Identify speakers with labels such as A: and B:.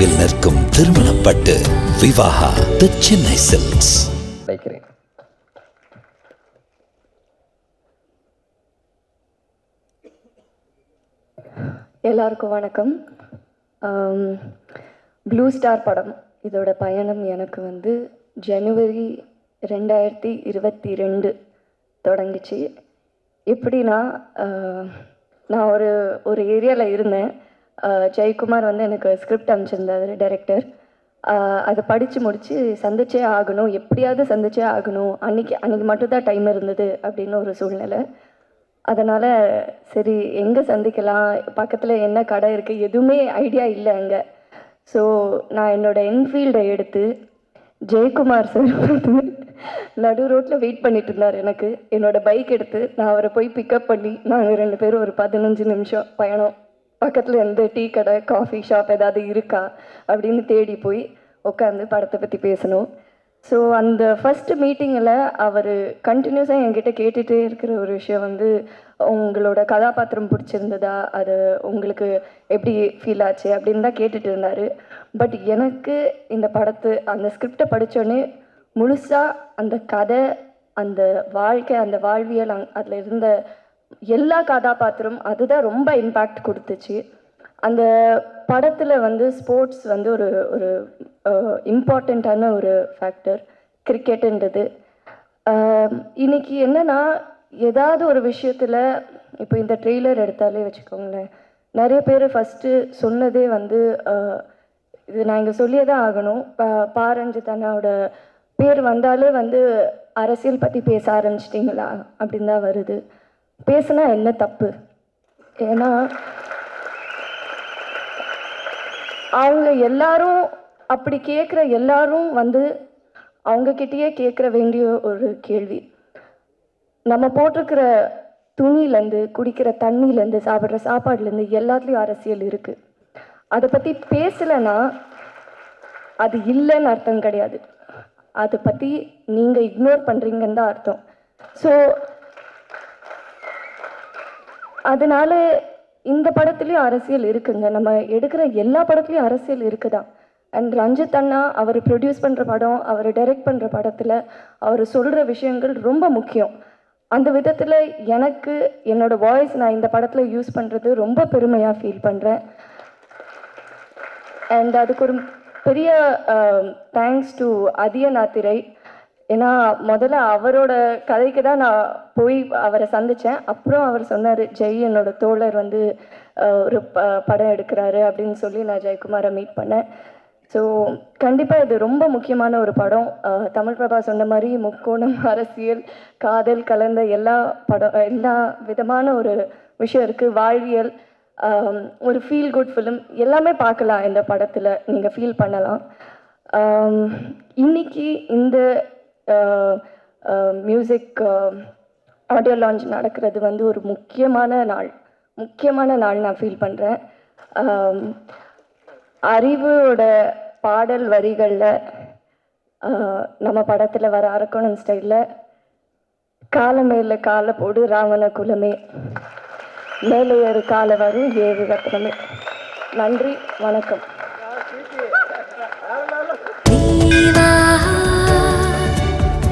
A: நினைவில் நிற்கும் திருமணப்பட்டு விவாகா தி சென்னை சில்க்ஸ்
B: அழைக்கிறேன்
C: எல்லாருக்கும் வணக்கம். ப்ளூ ஸ்டார் படம் இதோட பயணம் எனக்கு வந்து ஜனவரி ரெண்டாயிரத்தி இருபத்தி ரெண்டு தொடங்குச்சு. எப்படின்னா நான் ஒரு ஒரு ஏரியாவில் இருந்தேன். ஜெயக்குமார் வந்து எனக்கு ஸ்கிரிப்ட் அனுப்பிச்சிருந்தாரு டைரக்டர் அதை படித்து முடித்து சந்திச்சே ஆகணும். எப்படியாவது சந்திச்சே ஆகணும். அன்னைக்கு அன்றைக்கி மட்டும்தான் டைம் இருந்தது அப்படின்னு ஒரு சூழ்நிலை. அதனால் சரி எங்கே சந்திக்கலாம்? பக்கத்தில் என்ன கடை இருக்குது எதுவுமே ஐடியா இல்லை அங்கே. ஸோ நான் என்னோட என்ஃபீல்டை எடுத்து ஜெயக்குமார் சார் வந்து நடு ரோட்டில் வெயிட் பண்ணிட்டு இருந்தார் எனக்கு. என்னோடய பைக் எடுத்து நான் அவரை போய் பிக்கப் பண்ணி நாங்கள் ரெண்டு பேரும் ஒரு பதினஞ்சு நிமிஷம் பயணம். பக்கத்தில் எந்த டீ கடை காஃபி ஷாப் ஏதாவது இருக்கா அப்படின்னு தேடி போய் உட்காந்து படத்தை பற்றி பேசணும். ஸோ அந்த ஃபஸ்ட்டு மீட்டிங்கில் அவர் கண்டினியூஸாக என்கிட்ட கேட்டுகிட்டே இருக்கிற ஒரு விஷயம் வந்து உங்களோட கதாபாத்திரம் பிடிச்சிருந்ததா? அது உங்களுக்கு எப்படி ஃபீல் ஆச்சு? அப்படின்னு தான் கேட்டுட்டு இருந்தார். பட் எனக்கு இந்த படத்து அந்த ஸ்கிரிப்டை படித்தோடனே முழுசாக அந்த கதை அந்த வாழ்க்கை அந்த வாழ்வியல் அதில் இருந்த எல்லா கதாபாத்திரம் அதுதான் ரொம்ப இம்பேக்ட் கொடுத்துச்சு. அந்த படத்தில் வந்து ஸ்போர்ட்ஸ் வந்து ஒரு ஒரு இம்பார்ட்டண்ட்டான ஒரு ஃபேக்டர் கிரிக்கெட்டுன்றது இன்னைக்கு என்னென்னா ஏதாவது ஒரு விஷயத்தில் இப்போ இந்த ட்ரெய்லர் எடுத்தாலே வச்சுக்கோங்களேன் நிறைய பேர் ஃபஸ்ட்டு சொன்னதே வந்து இது நான் இங்கே சொல்லியே தான் ஆகணும் பாரஞ்சித் அண்ணாவோட பேர் வந்தாலே வந்து அரசியல் பற்றி பேச ஆரம்பிச்சிட்டிங்களா? அப்படின்னு தான் வருது. பேசுனா என்ன தப்பு? ஏன்னா அவங்க எல்லாரும் அப்படி கேட்குற எல்லாரும் வந்து அவங்கக்கிட்டேயே கேட்குற வேண்டிய ஒரு கேள்வி. நம்ம போட்டிருக்கிற துணியிலேருந்து குடிக்கிற தண்ணியிலேருந்து சாப்பிட்ற சாப்பாடுலேருந்து எல்லாத்துலேயும் அரசியல் இருக்குது அதை பற்றி பேசலைன்னா அது இல்லைன்னு அர்த்தம் கிடையாது. அதை பற்றி நீங்கள் இக்னோர் பண்ணுறீங்கன்னு தான் அர்த்தம். ஸோ அதனால இந்த படத்துலேயும் அரசியல் இருக்குங்க. நம்ம எடுக்கிற எல்லா படத்துலேயும் அரசியல் இருக்குதான். அண்ட் ரஞ்சித் அண்ணா அவர் ப்ரொடியூஸ் பண்ணுற படம் அவர் டைரக்ட் பண்ணுற படத்தில் அவர் சொல்கிற விஷயங்கள் ரொம்ப முக்கியம். அந்த விதத்தில் எனக்கு என்னோட வாய்ஸ் நான் இந்த படத்தில் யூஸ் பண்ணுறது ரொம்ப பெருமையாக ஃபீல் பண்ணுறேன் அண்ட் அதுக்கு ஒரு பெரிய தேங்க்ஸ் டு அதியநாத்திரை. ஏன்னா முதல்ல அவரோட கதைக்கு தான் நான் போய் அவரை சந்தித்தேன் அப்புறம் அவர் சொன்னார் ஜெய் என்னோட தோழர் வந்து ஒரு ப படம் எடுக்கிறாரு அப்படின்னு சொல்லி நான் ஜெயக்குமாரை மீட் பண்ணேன். ஸோ கண்டிப்பாக இது ரொம்ப முக்கியமான ஒரு படம். தமிழ் பிரபா சொன்ன மாதிரி முக்கோணம் அரசியல் காதல் கலந்த எல்லா படம் எல்லா விதமான ஒரு விஷயம் இருக்குது வாழ்வியல் ஒரு ஃபீல் குட் ஃபிலிம் எல்லாமே பார்க்கலாம் இந்த படத்தில். நீங்கள் ஃபீல் பண்ணலாம். இன்னைக்கு இந்த மியூசிக் ஆடியோ லான்ச் நடக்கிறது வந்து ஒரு முக்கியமான நாள். முக்கியமான நாள் நான் ஃபீல் பண்ணுறேன் அறிவோட பாடல் வரிகளில் நம்ம படத்தில் வர அரக்கோணம் ஸ்டைலில் கால காலை போடு ராவண குலமே. மேலே ஏறு கால வரும் ஏழு ரத்னமே. நன்றி வணக்கம்.